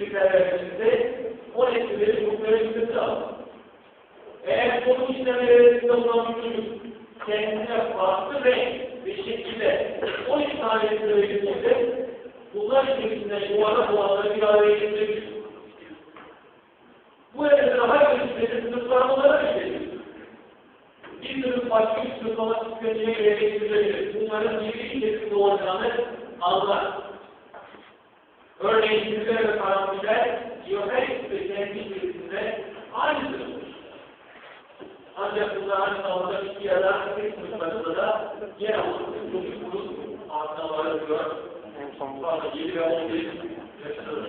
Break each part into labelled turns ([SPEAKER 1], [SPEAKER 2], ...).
[SPEAKER 1] kriterlerinde o nesneleri muhtemelen lazım. Eğer konu işlemlerinde olan bir çocuk kendine farklı renk ve şekilde 12 tane söylediğinde bunlar içerisinde yuvarlak olanları bir araya getirebilir. Bu evde daha gelişmeli sınıflamalara gidelim. Bir sınıf başka bir sınıflama sistemine göre getirilebilir. Bunların bir içerisinde olacağını anlar. Örneğin yüzler ve geometrik ve kendi içerisinde aynı sınıftır. Ancak bunlar aynı zamanda iki ya da tek sınıflarında da yer alır. Çocuk bunun artmaları diyor. Fazla 7 ve 11 yaşanır.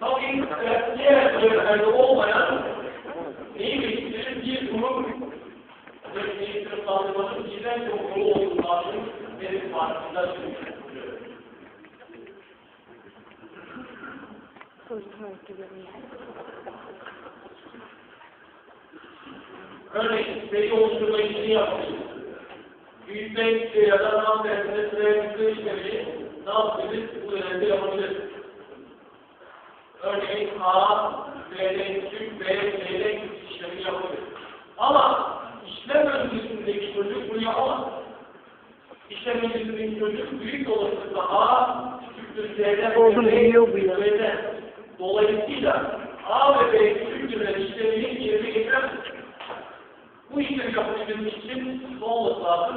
[SPEAKER 1] Tabii diğer bölümlerde olmayan neyi bekleyelim bir durum ve eğitim sağlamanın birden çok yolu olduğundan benim farkında Örneğin veri oluşturma işini yapmışız. Büyütme ya da nam dersinde sıraya büyütme işlemini ne yapabiliriz? Bu dönemde yapabiliriz. Örneğin A, B'den küçük, B, C'den küçük işlemi yapabilir. Ama işlem öncesindeki çocuk bunu yapamaz. İşlem öncesindeki çocuk büyük olasılıkla A, küçüktür C'den,
[SPEAKER 2] Oğlum
[SPEAKER 1] B, Dolayısıyla A ve B küçüktürler işlemini yerine getiremez. Bu işlemi yapabilmemiz için ne olması lazım?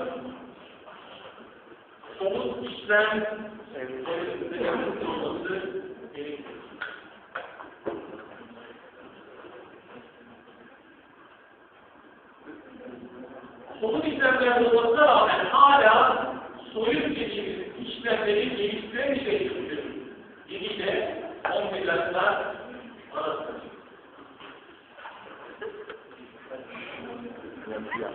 [SPEAKER 1] Somut işlem evresinde yapılması gerekiyor. Somut işlemler olmasına rağmen hala soyut dediğimiz işlemleri geliştiremeyecektir. yeah.